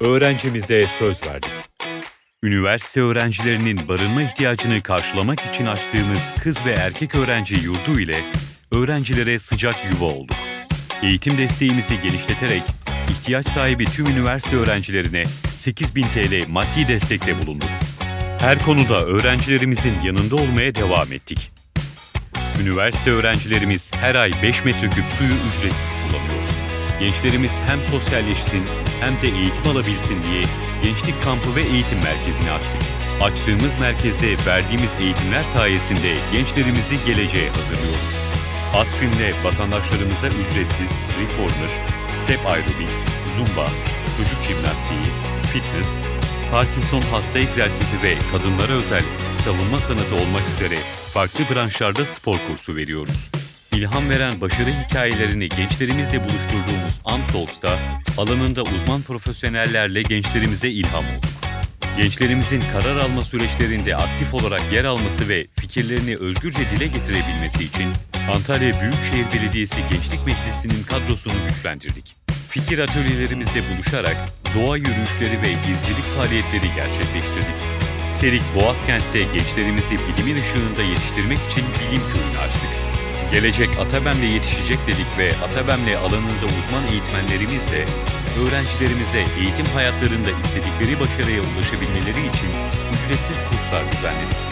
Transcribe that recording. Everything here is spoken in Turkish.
Öğrencimize söz verdik. Üniversite öğrencilerinin barınma ihtiyacını karşılamak için açtığımız kız ve erkek öğrenci yurdu ile öğrencilere sıcak yuva olduk. Eğitim desteğimizi genişleterek ihtiyaç sahibi tüm üniversite öğrencilerine 8000 TL maddi destekte bulunduk. Her konuda öğrencilerimizin yanında olmaya devam ettik. Üniversite öğrencilerimiz her ay 5 metreküp suyu ücretsiz kullanıyor. Gençlerimiz hem sosyalleşsin hem de eğitim alabilsin diye Gençlik Kampı ve Eğitim Merkezi'ni açtık. Açtığımız merkezde verdiğimiz eğitimler sayesinde gençlerimizi geleceğe hazırlıyoruz. Asfim'le vatandaşlarımıza ücretsiz reformer, step aerobik, zumba, çocuk jimnastiği, fitness, Parkinson hasta egzersizi ve kadınlara özel savunma sanatı olmak üzere farklı branşlarda spor kursu veriyoruz. İlham veren başarı hikayelerini gençlerimizle buluşturduğumuz Antalks'ta alanında uzman profesyonellerle gençlerimize ilham olduk. Gençlerimizin karar alma süreçlerinde aktif olarak yer alması ve fikirlerini özgürce dile getirebilmesi için Antalya Büyükşehir Belediyesi Gençlik Meclisi'nin kadrosunu güçlendirdik. Fikir atölyelerimizde buluşarak doğa yürüyüşleri ve izcilik faaliyetleri gerçekleştirdik. Serik Boğazkent'te gençlerimizi bilimin ışığında yetiştirmek için bilim köyünü açtık. Gelecek Atabem'le yetişecek dedik ve Atabem'le alanında uzman eğitmenlerimizle öğrencilerimize eğitim hayatlarında istedikleri başarıya ulaşabilmeleri için ücretsiz kurslar düzenledik.